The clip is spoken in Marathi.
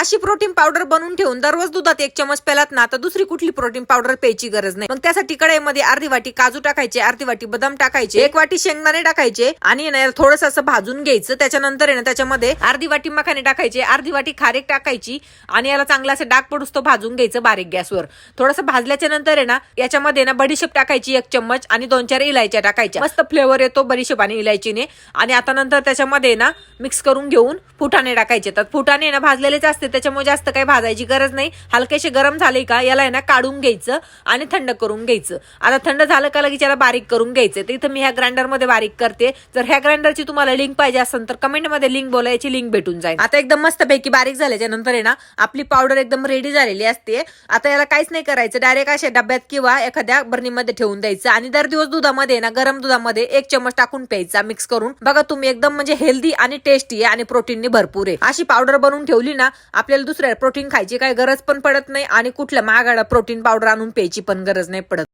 अशी प्रोटीन पावडर बनवून ठेवून दररोज दुधात एक चमच पेलात ना तर दुसरी कुठली प्रोटीन पावडर प्यायची गरज नाही. मग त्यासाठी कढईमध्ये अर्धी वाटी काजू टाकायचे अर्धी वाटी बदाम टाकायचे एक वाटी शेंगदाणे टाकायचे आणि थोडस असं भाजून घ्यायचं. त्याच्यानंतर आहे ना त्याच्यामध्ये अर्धी वाटी मखाने टाकायचे अर्धी वाटी खारेक टाकायची आणि याला चांगला असं डाग पडूस तो भाजून घ्यायचं बारीक गॅसवर. थोडस भाजल्याच्या नंतर आहे ना याच्यामध्ये ना बडीशेप टाकायची एक चम्मच आणि दोन चार इलायच्या टाकायच्या. मस्त फ्लेवर येतो बडीशेप आणि इलायचीने. आणि आता नंतर त्याच्यामध्ये ना मिक्स करून घेऊन फुटाणे टाकायचे. तर फुटाणे ना भाजलेलेच असते त्याच्यामुळे जास्त काही भाजायची गरज नाही. हलकेसे गरम झाले का याला आहे ना काढून घ्यायचं आणि थंड करून घ्यायचं. आता थंड झालं का लगेच याला बारीक करून घ्यायचं. तर इथं मी ह्या ग्राइंडरमध्ये बारीक करते. जर ह्या ग्राइंडरची तुम्हाला लिंक पाहिजे असेल तर कमेंटमध्ये लिंक बोलायची लिंक भेटून जाईल. आता एकदम मस्त पैकी बारीक झाल्याच्यानंतर आहे ना आपली पावडर एकदम रेडी झालेली असते. आता याला काहीच नाही करायचं. डायरेक्ट अशा डब्यात किंवा एखाद्या बर्नीमध्ये ठेवून द्यायचं. आणि दर दिवस दुधामध्ये ना गरम दुधामध्ये एक चमच टाकून प्यायचा मिक्स करून. बघा तुम्ही एकदम म्हणजे हेल्दी आणि टेस्टी आहे आणि प्रोटीनने भरपूर आहे. अशी पावडर बनवून ठेवली ना आपल्याला दुसऱ्या प्रोटीन खायची काही गरज पण पडत नाही आणि कुठल्या महागाडा प्रोटीन पावडर आणून प्यायची पण गरज नाही पडत.